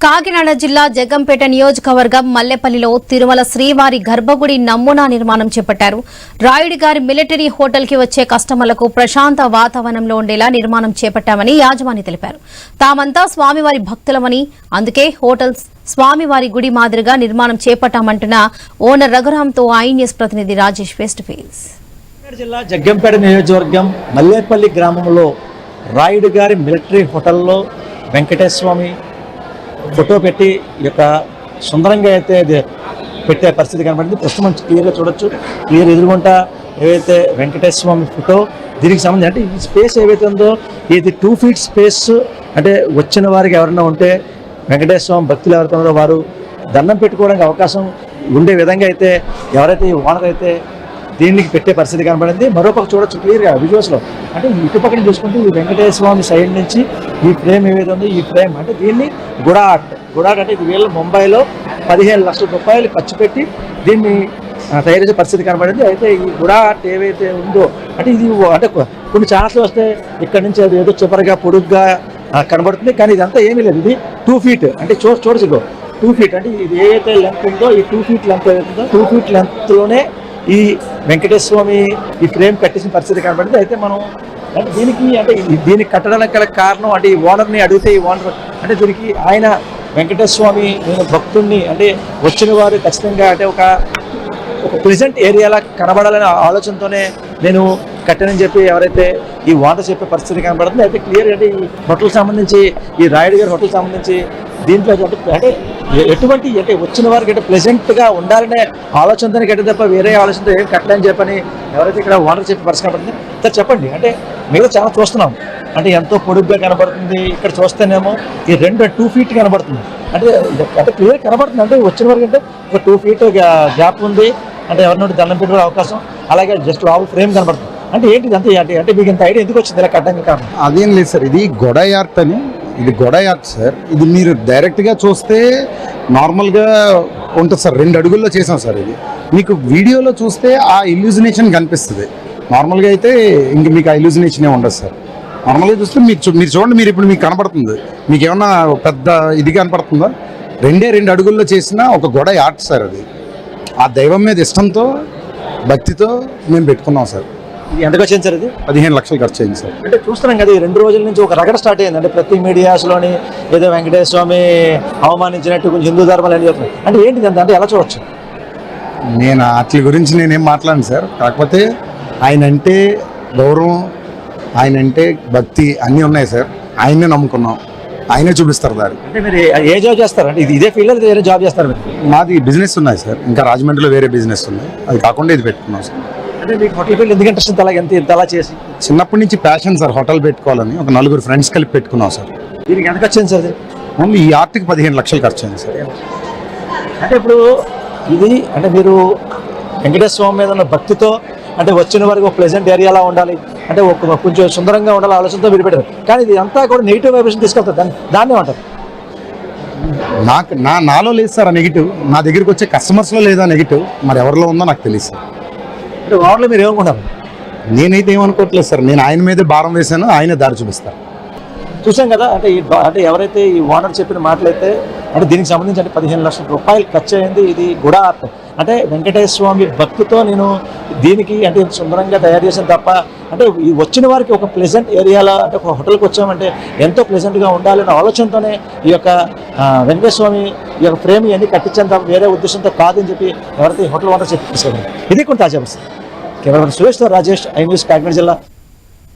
కాకినాడ జిల్లా జగ్గంపేట నియోజకవర్గం మల్లెపల్లిలో తిరుమల శ్రీవారి గర్భగుడి నమూనా నిర్మాణం చేపట్టారు. రాయుడి గారి మిలిటరీ హోటల్కి వచ్చే కస్టమర్లకు ప్రశాంత వాతావరణంలో ఉండేలా నిర్మాణం చేపట్టామని యాజమాని తెలిపారు. తామంతా స్వామివారి భక్తులమని అందుకే హోటల్ స్వామివారి గుడి మాదిరిగా నిర్మాణం చేపట్టామంటున్న ఓనర్ రఘురాంతో ఐఎన్ఎస్ ప్రతినిధి రాజేష్ వెస్ట్ ఫేస్ జిల్లా జగ్గంపేట నియోజకవర్గం మల్లేపల్లి గ్రామంలో రాయుడు గారి మిలిటరీ హోటల్లో వెంకటేశ్వమి ఫోటో పెట్టి ఈ యొక్క సుందరంగా అయితే ఇది పెట్టే పరిస్థితి కనబడింది. ప్రస్తుతం మనం క్లియర్గా చూడొచ్చు. క్లియర్ ఎదురుగుంటా ఏవైతే వెంకటేశ్వర స్వామి ఫోటో దీనికి సంబంధించి అంటే ఈ స్పేస్ ఏవైతే ఉందో ఇది టూ ఫీట్ స్పేస్ అంటే వచ్చిన వారికి ఎవరైనా ఉంటే వెంకటేశ్వర స్వామి భక్తులు ఎవరైతే వారు దండం పెట్టుకోవడానికి అవకాశం ఉండే విధంగా అయితే ఎవరైతే ఈ ఓనర్ అయితే దీనికి పెట్టే పరిస్థితి కనబడింది. మరోపక్క చూడొచ్చు క్లియర్గా విజువల్స్లో. అంటే ఇటుపక్కన చూసుకుంటే ఈ వెంకటేశ్వర స్వామి సైడ్ నుంచి ఈ ఫ్రేమ్ ఏదైతే ఉందో ఈ ఫ్రేమ్. అంటే దీన్ని గుడా ఆర్ట్ గుడా ఆర్ట్ అంటే ఇది వీళ్ళు ముంబైలో పదిహేను లక్షల రూపాయలు ఖర్చు పెట్టి దీన్ని తయారు చేసే పరిస్థితి కనబడింది. అయితే ఈ గుడా ఆర్ట్ ఏవైతే ఉందో అంటే ఇది అంటే కొన్ని ఛాన్స్ వస్తే ఇక్కడ నుంచి అది ఏదో చివరిగా పొడుగ్గా కనబడుతుంది. కానీ ఇదంతా ఏమీ లేదు. ఇది టూ ఫీట్ అంటే చూ చూడచ్చు టూ ఫీట్ అంటే ఇది ఏదైతే లెంత్ ఉందో ఈ టూ ఫీట్ లెంత్ ఏదైతే టూ ఫీట్ లెంత్లోనే ఈ వెంకటేశ్వర స్వామి ఈ ఫ్రేమ్ కట్టేసిన పరిస్థితి కనబడింది అయితే మనం అంటే దీనికి అంటే దీనికి కట్టడానికి గల కారణం అంటే ఈ ఓనర్ని అడిగితే ఈ ఓనర్ అంటే దీనికి ఆయన వెంకటేశ్వర స్వామి నేను భక్తుడిని అంటే వచ్చిన వారు ఖచ్చితంగా అంటే ఒక ఒక ప్రెజెంట్ ఏరియాలా కనబడాలనే ఆలోచనతోనే నేను కట్టనని చెప్పి ఎవరైతే ఈ వాటర్ చెప్పే పరిస్థితి కనబడుతుంది అయితే క్లియర్ అంటే ఈ హోటల్ సంబంధించి ఈ రాయుడు గారి హోటల్ సంబంధించి దీంట్లో అంటే ఎటువంటి అంటే వచ్చిన వారికి అంటే ప్లెజెంట్గా ఉండాలనే ఆలోచనతోనే కట్టే తప్ప వేరే ఆలోచనతో ఏం కట్టలేని చెప్పని ఎవరైతే ఇక్కడ వాటర్ చెప్పి పరిస్థితి కనబడుతుంది సార్ చెప్పండి. అంటే మిగతా చాలా చూస్తున్నాం. అంటే ఎంతో పొడుగ్గా కనబడుతుంది. ఇక్కడ చూస్తేనేమో ఈ రెండు టూ ఫీట్ కనబడుతుంది. అంటే అంటే క్లియర్ కనబడుతుంది. అంటే వచ్చిన వరకు అంటే ఒక టూ ఫీట్ గ్యాప్ ఉంది. అంటే ఎవరినోటి దండం పెట్టే అవకాశం. అలాగే జస్ట్ లోపల ఫ్రేమ్ కనబడుతుంది. అంటే ఏంటి అంతే అంటే అంటే మీకు ఇంత ఐడియా ఎందుకు వచ్చింది ఇలా కట్టడానికి కారణం? అదేం లేదు సార్ ఇది గొడ యార్ట్ అని ఇది గొడ యార్ట్ సార్. ఇది మీరు డైరెక్ట్గా చూస్తే నార్మల్గా ఉంటుంది సార్ రెండు అడుగుల్లో చేసాం సార్ ఇది. మీకు వీడియోలో చూస్తే ఆ ఇల్యూజినేషన్ కనిపిస్తుంది. నార్మల్గా అయితే ఇంక మీకు ఆ ఇల్యూజినేషనే ఉండదు సార్. నార్మల్గా చూస్తే మీకు చూ- మీరు చూడండి మీరు ఇప్పుడు మీకు కనపడుతుంది. మీకు ఏమన్నా పెద్ద ఇది కనపడుతుందా? రెండే రెండు అడుగుల్లో చేసిన ఒక గొడ యార్ట్ సార్ అది. ఆ దైవం మీద ఇష్టంతో భక్తితో మేము పెట్టుకున్నాం సార్. ఎంతకు వచ్చింది సార్ ఇది? పదిహేను లక్షలు ఖర్చు అయింది సార్. అంటే చూస్తున్నాం కదా ఈ రెండు రోజుల నుంచి ఒక రగడ స్టార్ట్ అయింది. అంటే ప్రతి మీడియాస్లోని ఏదో వెంకటేశ్వర స్వామి అవమానించినట్టు కొంచెం హిందూ ధర్మాలు అని చెప్తున్నారు. అంటే ఏంటిది అంత? అంటే ఎలా చూడొచ్చు? నేను వాటి గురించి నేనేం మాట్లాడను సార్. కాకపోతే ఆయన అంటే గౌరవం ఆయన అంటే భక్తి అన్నీ ఉన్నాయి సార్. ఆయన్నే నమ్ముకున్నాం. ఆయనే చూపిస్తారు దారి. అంటే మీరు ఏ- జాబ్ చేస్తారు? అంటే ఇది ఇదే ఫీల్డ్ వేరే జాబ్ చేస్తారు మాది బిజినెస్ ఉన్నాయి సార్. ఇంకా రాజమండ్రిలో వేరే బిజినెస్ ఉన్నాయి అది కాకుండా ఇది పెట్టుకున్నాం సార్. అంటే మీకు హోటల్ ఫీల్డ్ ఎందుకు ఇంట్రెస్ట్ ఇంత అలా ఎంత ఇంత అలా చేసి చిన్నప్పటి నుంచి ప్యాషన్ సార్ హోటల్ పెట్టుకోవాలని. ఒక నలుగురు ఫ్రెండ్స్ కలిపి పెట్టుకున్నాం సార్. దీనికి ఎంతకు వచ్చింది సార్ ఇది? ఓన్లీ ఈ ఆర్ట్కి పదిహేను లక్షలు ఖర్చు అయింది సార్. అంటే ఇప్పుడు ఇది అంటే మీరు వెంకటేశ్వర స్వామి మీద ఉన్న భక్తితో అంటే వచ్చిన వారికి ఒక ప్లెజెంట్ ఏరియాలా ఉండాలి. అంటే ఒక కొంచెం సుందరంగా ఉండాలి ఆలోచనతో మీరు పెట్టారు కానీ ఇది అంతా కూడా నెగిటివ్ వైబ్రేషన్ తీసుకెళ్తారు. దాన్ని దాన్నే అంటారు నాకు నా నాలో లేదు సార్ ఆ నెగిటివ్ నా దగ్గరికి వచ్చే కస్టమర్స్లో లేదా నెగిటివ్ మరి ఎవరిలో ఉందో నాకు తెలియదు సార్. అంటే ఓవర్లో మీరు ఏమనుకుంటారు నేనైతే ఏమనుకోవట్లేదు సార్. నేను ఆయన మీదే భారం వేశాను ఆయనే దారి చూపిస్తారు. చూసాం కదా అంటే ఈ అంటే ఎవరైతే ఈ ఓనర్ చెప్పిన మాటలైతే అంటే దీనికి సంబంధించి అంటే పదిహేను లక్షల రూపాయలు ఖర్చు అయింది ఇది గుడా ఆర్ట్ అంటే వెంకటేశ్వర స్వామి భక్తితో నేను దీనికి అంటే సుందరంగా తయారు చేసిన తప్ప అంటే ఈ వచ్చిన వారికి ఒక ప్లెజెంట్ ఏరియాలో అంటే ఒక హోటల్కి వచ్చామంటే ఎంతో ప్లెజెంట్గా ఉండాలనే ఆలోచనతోనే ఈ యొక్క వెంకటేశ్వర స్వామి ఈ యొక్క ఫ్రేమ్ ఇవన్నీ కట్టించాను తప్ప వేరే ఉద్దేశంతో కాదని చెప్పి ఎవరైతే ఈ హోటల్ ఓనర్ చెప్పి ఇది కొంత తాజా కెమెరామెన్ కెమెరా సురేష్తో రాజేష్ ఐ న్యూస్ కాకినాడ జిల్లా.